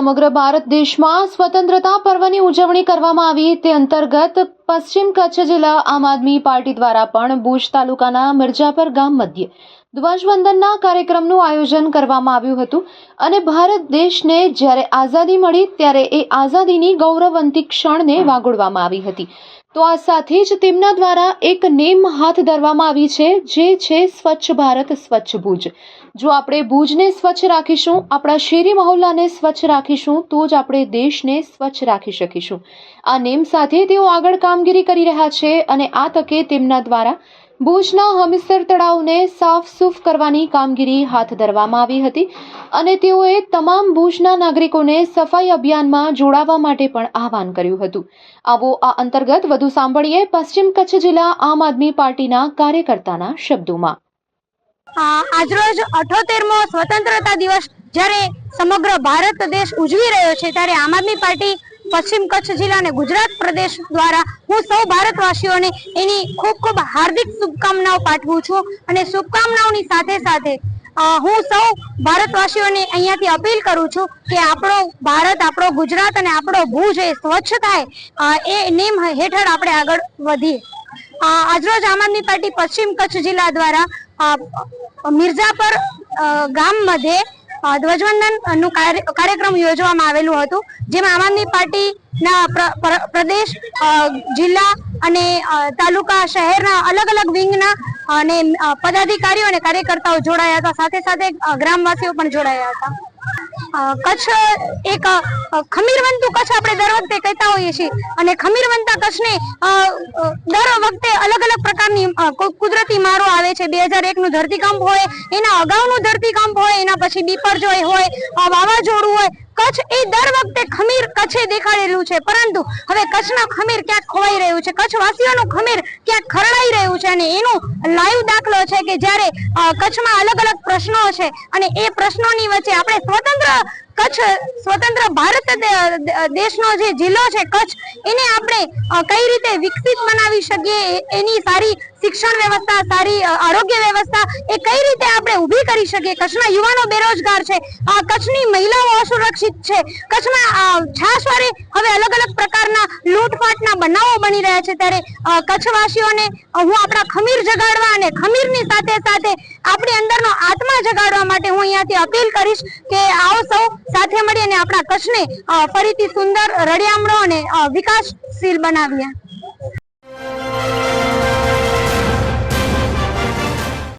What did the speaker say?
સમગ્ર ભારત દેશમાં સ્વતંત્રતા પર્વની ઉજવણી કરવામાં આવી. તે અંતર્ગત પશ્ચિમ કચ્છ જિલ્લા આમ આદમી પાર્ટી દ્વારા પણ ભુજ તાલુકાના મિર્જાપર ગામ મધ્યે ધ્વજવંદનના કાર્યક્રમનું આયોજન કરવામાં આવ્યું હતું અને ભારત દેશને જ્યારે આઝાદી મળી ત્યારે એ આઝાદીની ગૌરવવંતી ક્ષણને વાગોળવામાં આવી હતી. તો આ સાથે જ તેમના દ્વારા એક નેમ હાથ ધરવામાં આવી છે, જે છે સ્વચ્છ ભારત, સ્વચ્છ ભુજ. જો આપણે ભુજને સ્વચ્છ રાખીશું, આપણા શેરી મહોલ્લાને સ્વચ્છ રાખીશું, તો જ આપણે દેશને સ્વચ્છ રાખી શકીશું. આ નેમ સાથે તેઓ આગળ કામગીરી કરી રહ્યા છે અને આ તકે તેમના દ્વારા ભુજના હમીસર તળાવને સાફ સૂફ કરવાની કામગીરી હાથ ધરવામાં આવી હતી અને તેઓએ તમામ ભુજના નાગરિકોને સફાઈ અભિયાનમાં જોડાવા માટે પણ આહવાન કર્યું હતું. આવો આ અંતર્ગત વધુ સાંભળીએ પશ્ચિમ કચ્છ જિલ્લા આમ આદમી પાર્ટીના કાર્યકર્તાના શબ્દોમાં. આજરોજ અઠોતેરમો સ્વતંત્રતા દિવસ જ્યારે સમગ્ર ભારત દેશ ઉજવી રહ્યો છે, ત્યારે આમ આદમી પાર્ટી પશ્ચિમ કચ્છ જિલ્લા અને ગુજરાત પ્રદેશ દ્વારા હું સૌ ભારતવાસીઓને એની ખૂબ ખૂબ હાર્દિક શુભકામનાઓ પાઠવું છું અને શુભકામનાઓની સાથે સાથે હું સૌ ભારતવાસીઓને અહીંયાથી અપીલ કરું છું કે આપણો ભારત, આપણો ગુજરાત અને આપણો ભુજ એ સ્વચ્છ થાય એ નેમ હેઠળ આપણે આગળ વધીએ. આજરોજ આમ આદમી પાર્ટી પશ્ચિમ કચ્છ જિલ્લા દ્વારા મિર્ઝાપર અ, ગામ મધ્યે અ, ધ્વજવંદનનું કાર્ય- કાર્યક્રમ યોજવામાં આવેલું હતું જેમાં આમ આદમી પાર્ટીના પ્ર- પ્ર- પ્રદેશ જિલ્લા અને તાલુકા શહેરના અલગ અલગ વિંગના અને પદાધિકારીઓ અને કાર્યકર્તાઓ જોડાયા હતા. સાથે સાથે ગ્રામવાસીઓ પણ જોડાયા હતા. કચ્છ એક ખમીરવંતુ કચ્છ આપણે દર વખતે કહેતા હોઈએ છીએ. અને ખમીરવંતા કચ્છને દર વખતે અલગ અલગ પ્રકારની કુદરતી મારો આવે છે. બે હજાર એકનું ધરતીકંપ હોય, એના અગાઉનું ધરતીકંપ હોય, એના પછી બીપરજોય હોય વાવાઝોડું હોય કચ્છ એ દર વખતે ખમીર કચ્છે દેખાડેલું છે. પરંતુ હવે કચ્છનો ખમીર ક્યાંક ખોવાઈ રહ્યું છે. કચ્છવાસીઓનું ખમીર ક્યાંક ખરડાઈ રહ્યું છે અને એનું લાઈવ દાખલો છે કે જ્યારે કચ્છમાં અલગ અલગ પ્રશ્નો છે અને એ પ્રશ્નોની વચ્ચે આપણે સ્વતંત્ર કચ્છ સ્વતંત્ર ભારત દેશનો જે જિલ્લો છે કચ્છ, એને આપણે કઈ રીતે વિકસિત બનાવી શકીએ એની સારી શિક્ષણ વ્યવસ્થા, સારી આરોગ્ય વ્યવસ્થા, એ કઈ રીતે આપણે ઊભી કરી શકીએ? કચ્છના યુવાનો બેરોજગાર છે. કચ્છની મહિલાઓ અસુરક્ષિત છે. કચ્છમાં છાશવારે હવે અલગ અલગ પ્રકારના લૂંટફાટના બનાવો બની રહ્યા છે ત્યારે કચ્છવાસીઓને હું આપણા ખમીર જગાડવા અને ખમીરની સાથે સાથે આપણી અંદરનો આત્મા જગાડવા માટે હું અહીંયાથી અપીલ કરીશ કે આવો સૌ સાથે મળી અને આપણા કચ્છને ફરીથી સુંદર રળિયામણો અને વિકાસશીલ બનાવીએ